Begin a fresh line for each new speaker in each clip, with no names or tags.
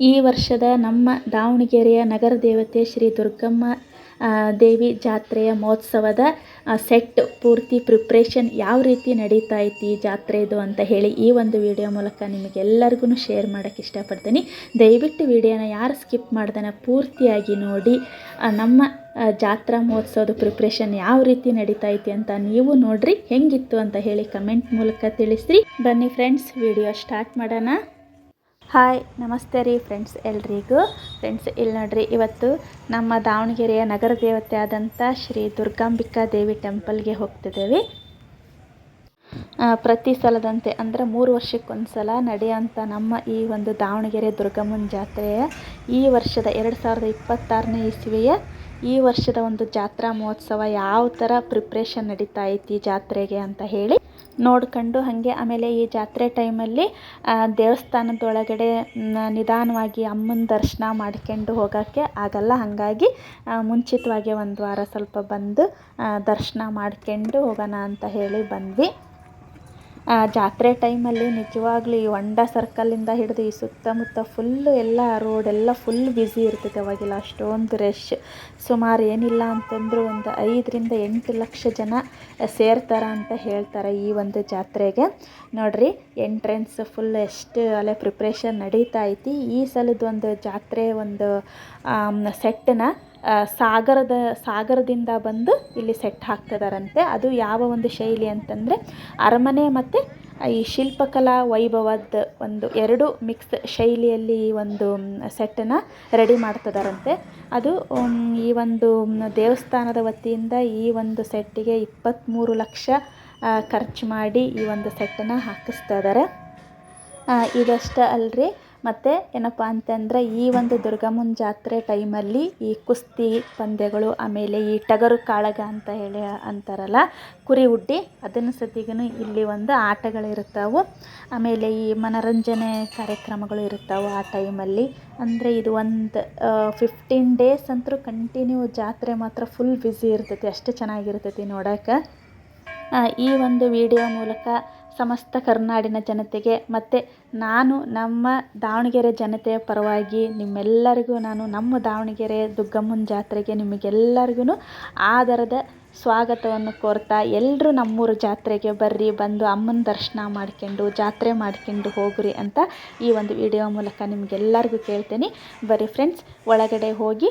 ಈ ವರ್ಷದ ನಮ್ಮ ದಾವಣಗೆರೆಯ ನಗರ ದೇವತೆ ಶ್ರೀ ದುರ್ಗಮ್ಮ ದೇವಿ ಜಾತ್ರೆಯ ಮಹೋತ್ಸವದ ಸೆಟ್ ಪೂರ್ತಿ ಪ್ರಿಪ್ರೇಷನ್ ಯಾವ ರೀತಿ ನಡೀತಾ ಐತಿ ಜಾತ್ರೆದು ಅಂತ ಹೇಳಿ ಈ ಒಂದು ವಿಡಿಯೋ ಮೂಲಕ ನಿಮಗೆಲ್ಲರಿಗೂ ಶೇರ್ ಮಾಡೋಕ್ಕೆ ಇಷ್ಟಪಡ್ತೀನಿ. ದಯವಿಟ್ಟು ವಿಡಿಯೋನ ಯಾರು ಸ್ಕಿಪ್ ಮಾಡ್ದನ ಪೂರ್ತಿಯಾಗಿ ನೋಡಿ ನಮ್ಮ ಜಾತ್ರಾ ಮಹೋತ್ಸವದ ಪ್ರಿಪ್ರೇಷನ್ ಯಾವ ರೀತಿ ನಡೀತಾ ಐತಿ ಅಂತ ನೀವು ನೋಡ್ರಿ ಹೆಂಗಿತ್ತು ಅಂತ ಹೇಳಿ ಕಮೆಂಟ್ ಮೂಲಕ ತಿಳಿಸ್ರಿ. ಬನ್ನಿ ಫ್ರೆಂಡ್ಸ್ ವಿಡಿಯೋ ಸ್ಟಾರ್ಟ್ ಮಾಡೋಣ. ಹಾಯ್, ನಮಸ್ತೆ ರೀ ಫ್ರೆಂಡ್ಸ್ ಎಲ್ರಿಗೂ. ಫ್ರೆಂಡ್ಸ್ ಇಲ್ಲಿ ನೋಡ್ರಿ, ಇವತ್ತು ನಮ್ಮ ದಾವಣಗೆರೆಯ ನಗರ ದೇವತೆ ಆದಂಥ ಶ್ರೀ ದುರ್ಗಾಂಬಿಕಾ ದೇವಿ ಟೆಂಪಲ್ಗೆ ಹೋಗ್ತಿದ್ದೇವೆ. ಪ್ರತಿ ಸಲದಂತೆ ಅಂದರೆ ಮೂರು ವರ್ಷಕ್ಕೊಂದು ಸಲ ನಡೆಯೋಂಥ ನಮ್ಮ ಈ ಒಂದು ದಾವಣಗೆರೆ ದುರ್ಗಮ್ಮನ ಜಾತ್ರೆಯ ಈ ವರ್ಷದ ಎರಡು ಸಾವಿರದ ಇಪ್ಪತ್ತಾರನೇ ಇಸ್ವಿಯ ಈ ವರ್ಷದ ಒಂದು ಜಾತ್ರಾ ಮಹೋತ್ಸವ ಯಾವ ಥರ ಪ್ರಿಪ್ರೇಷನ್ ನಡೀತಾ ಐತಿ ಜಾತ್ರೆಗೆ ಅಂತ ಹೇಳಿ ನೋಡ್ಕೊಂಡು ಹಾಗೆ ಆಮೇಲೆ ಈ ಜಾತ್ರೆ ಟೈಮಲ್ಲಿ ದೇವಸ್ಥಾನದೊಳಗಡೆ ನಿಧಾನವಾಗಿ ಅಮ್ಮನ ದರ್ಶನ ಮಾಡ್ಕೊಂಡು ಹೋಗೋಕ್ಕೆ ಆಗಲ್ಲ. ಹಾಗಾಗಿ ಮುಂಚಿತವಾಗಿ ಒಂದು ವಾರ ಸ್ವಲ್ಪ ಬಂದು ದರ್ಶನ ಮಾಡ್ಕೊಂಡು ಹೋಗೋಣ ಅಂತ ಹೇಳಿ ಬಂದ್ವಿ. ಜಾತ್ರೆ ಟೈಮಲ್ಲಿ ನಿಜವಾಗ್ಲೂ ಈ ಹೊಂಡ ಸರ್ಕಲ್ಲಿಂದ ಹಿಡಿದು ಈ ಸುತ್ತಮುತ್ತ ಫುಲ್ಲು ಎಲ್ಲ ರೋಡೆಲ್ಲ ಫುಲ್ ಬ್ಯುಸಿ ಇರ್ತೈತೆ ಅವಾಗೆಲ್ಲ. ಅಷ್ಟೊಂದು ರಶ್ ಸುಮಾರು ಏನಿಲ್ಲ ಅಂತಂದರೂ ಒಂದು ಐದರಿಂದ ಎಂಟು ಲಕ್ಷ ಜನ ಸೇರ್ತಾರ ಅಂತ ಹೇಳ್ತಾರೆ ಈ ಒಂದು ಜಾತ್ರೆಗೆ. ನೋಡ್ರಿ ಎಂಟ್ರೆನ್ಸ್ ಫುಲ್ ಎಷ್ಟು ಅಲ್ಲೇ ಪ್ರಿಪ್ರೇಷನ್ ನಡೀತಾ ಐತಿ. ಈ ಸಲದ ಒಂದು ಜಾತ್ರೆ ಒಂದು ಸೆಟ್ಟನ್ನ ಸಾಗರದ, ಸಾಗರದಿಂದ ಬಂದು ಇಲ್ಲಿ ಸೆಟ್ ಹಾಕ್ತಿದಾರಂತೆ. ಅದು ಯಾವ ಒಂದು ಶೈಲಿ ಅಂತಂದರೆ ಅರಮನೆ ಮತ್ತು ಈ ಶಿಲ್ಪಕಲಾ ವೈಭವದ ಒಂದು ಎರಡು ಮಿಕ್ಸ್ ಶೈಲಿಯಲ್ಲಿ ಈ ಒಂದು ಸೆಟ್ಟನ್ನು ರೆಡಿ ಮಾಡ್ತಿದಾರಂತೆ. ಅದು ಈ ಒಂದು ದೇವಸ್ಥಾನದ ವತಿಯಿಂದ ಈ ಒಂದು ಸೆಟ್ಟಿಗೆ ಇಪ್ಪತ್ತ್ಮೂರು ಲಕ್ಷ ಖರ್ಚು ಮಾಡಿ ಈ ಒಂದು ಸೆಟ್ಟನ್ನು ಹಾಕಿಸ್ತಾ ಇದ್ದಾರೆ ಇದಷ್ಟೇ ಅಲ್ಲರಿ ಮತ್ತು ಏನಪ್ಪ ಅಂತಂದರೆ ಈ ಒಂದು ದುರ್ಗಮ್ಮನ ಜಾತ್ರೆ ಟೈಮಲ್ಲಿ ಈ ಕುಸ್ತಿ ಪಂದ್ಯಗಳು ಆಮೇಲೆ ಈ ಟಗರು ಕಾಳಗ ಅಂತ ಹೇಳಿ ಅಂತಾರಲ್ಲ, ಕುರಿ ಉಡ್ಡಿ, ಅದನ್ನು ಸತಿಗೂ ಇಲ್ಲಿ ಒಂದು ಆಟಗಳಿರ್ತಾವೆ ಆಮೇಲೆ ಈ ಮನೋರಂಜನೆ ಕಾರ್ಯಕ್ರಮಗಳು ಇರ್ತಾವೆ ಆ ಟೈಮಲ್ಲಿ. ಅಂದರೆ ಇದು ಒಂದು ಫಿಫ್ಟೀನ್ ಡೇಸ್ ಅಂತೂ ಕಂಟಿನ್ಯೂ ಜಾತ್ರೆ ಮಾತ್ರ ಫುಲ್ ಬ್ಯುಸಿ ಇರ್ತೈತಿ, ಅಷ್ಟು ಚೆನ್ನಾಗಿರ್ತೈತಿ ನೋಡೋಕೆ ಈ ಒಂದು ವಿಡಿಯೋ ಮೂಲಕ ಸಮಸ್ತ ಕರ್ನಾಡಿನ ಜನತೆಗೆ, ಮತ್ತು ನಾನು ನಮ್ಮ ದಾವಣಗೆರೆ ಜನತೆಯ ಪರವಾಗಿ ನಿಮ್ಮೆಲ್ಲರಿಗೂ ನಾನು ನಮ್ಮ ದಾವಣಗೆರೆ ದುಗ್ಗಮ್ಮನ ಜಾತ್ರೆಗೆ ನಿಮಗೆಲ್ಲರಿಗೂ ಆದರದ ಸ್ವಾಗತವನ್ನು ಕೋರ್ತಾ ಎಲ್ಲರೂ ನಮ್ಮೂರು ಜಾತ್ರೆಗೆ ಬರ್ರಿ, ಬಂದು ಅಮ್ಮನ ದರ್ಶನ ಮಾಡ್ಕೊಂಡು, ಜಾತ್ರೆ ಮಾಡ್ಕೊಂಡು ಹೋಗ್ರಿ ಅಂತ ಈ ಒಂದು ವಿಡಿಯೋ ಮೂಲಕ ನಿಮಗೆಲ್ಲರಿಗೂ ಕೇಳ್ತೀನಿ. ಬರಿ ಫ್ರೆಂಡ್ಸ್ ಒಳಗಡೆ ಹೋಗಿ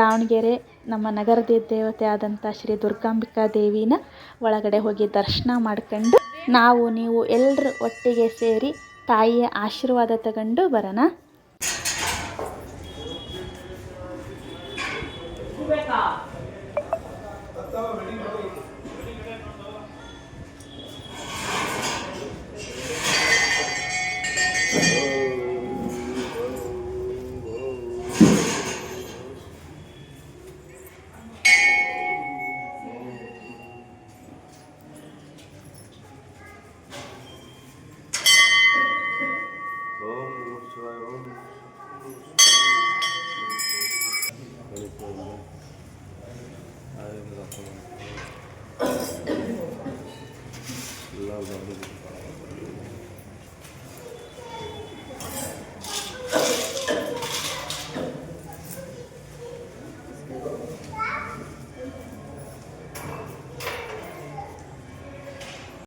ದಾವಣಗೆರೆ ನಮ್ಮ ನಗರದ ದೇವತೆ ಆದಂಥ ಶ್ರೀ ದುರ್ಗಾಂಬಿಕಾ ದೇವಿನ ಒಳಗಡೆ ಹೋಗಿ ದರ್ಶನ ಮಾಡ್ಕೊಂಡು ನಾವು ನೀವು ಎಲ್ಲರೂ ಒಟ್ಟಿಗೆ ಸೇರಿ ತಾಯಿಯ ಆಶೀರ್ವಾದ ತಗೊಂಡು ಬರೋಣ.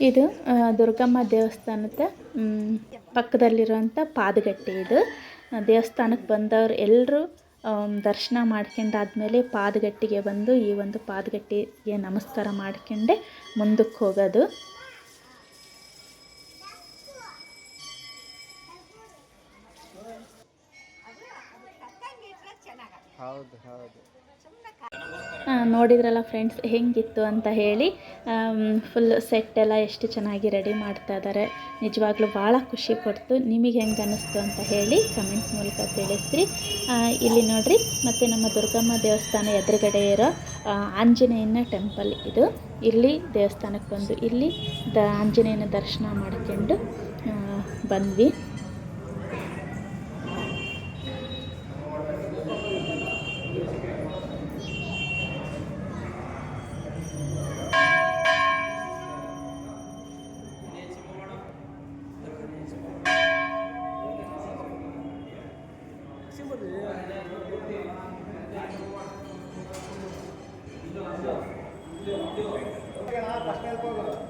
ಇದು ದುರ್ಗಮ್ಮ ದೇವಸ್ಥಾನದ ಪಕ್ಕದಲ್ಲಿರುವಂಥ ಪಾದಗಟ್ಟೆ ಇದು. ದೇವಸ್ಥಾನಕ್ಕೆ ಬಂದವ್ರು ಎಲ್ಲರೂ ದರ್ಶನ ಮಾಡ್ಕೊಂಡಾದ್ಮೇಲೆ ಪಾದಗಟ್ಟಿಗೆ ಬಂದು ಈ ಒಂದು ಪಾದಗಟ್ಟಿಗೆ ನಮಸ್ಕಾರ ಮಾಡ್ಕೊಂಡೆ ಮುಂದಕ್ಕೆ ಹೋಗೋದು.
ಹೌದು
ನೋಡಿದ್ರಲ್ಲ ಫ್ರೆಂಡ್ಸ್ ಹೆಂಗಿತ್ತು ಅಂತ ಹೇಳಿ. ಫುಲ್ ಸೆಟ್ ಎಲ್ಲ ಎಷ್ಟು ಚೆನ್ನಾಗಿ ರೆಡಿ ಮಾಡ್ತಾ ಇದ್ದಾರೆ ನಿಜವಾಗ್ಲೂ ಭಾಳ ಖುಷಿ ಕೊಡ್ತು ನಿಮಗೆ ಹೆಂಗೆ ಅನ್ನಿಸ್ತು ಅಂತ ಹೇಳಿ ಕಮೆಂಟ್ ಮೂಲಕ ತಿಳಿಸ್ರಿ. ಇಲ್ಲಿ ನೋಡಿರಿ, ಮತ್ತು ನಮ್ಮ ದುರ್ಗಮ್ಮ ದೇವಸ್ಥಾನ ಎದುರುಗಡೆ ಇರೋ ಆಂಜನೇಯನ ಟೆಂಪಲ್ ಇದು. ಇಲ್ಲಿ ದೇವಸ್ಥಾನಕ್ಕೆ ಬಂದು ಇಲ್ಲಿ ದ, ಆಂಜನೇಯನ ದರ್ಶನ ಮಾಡ್ಕೊಂಡು ಬಂದ್ವಿ. ಫಸ್ಟ್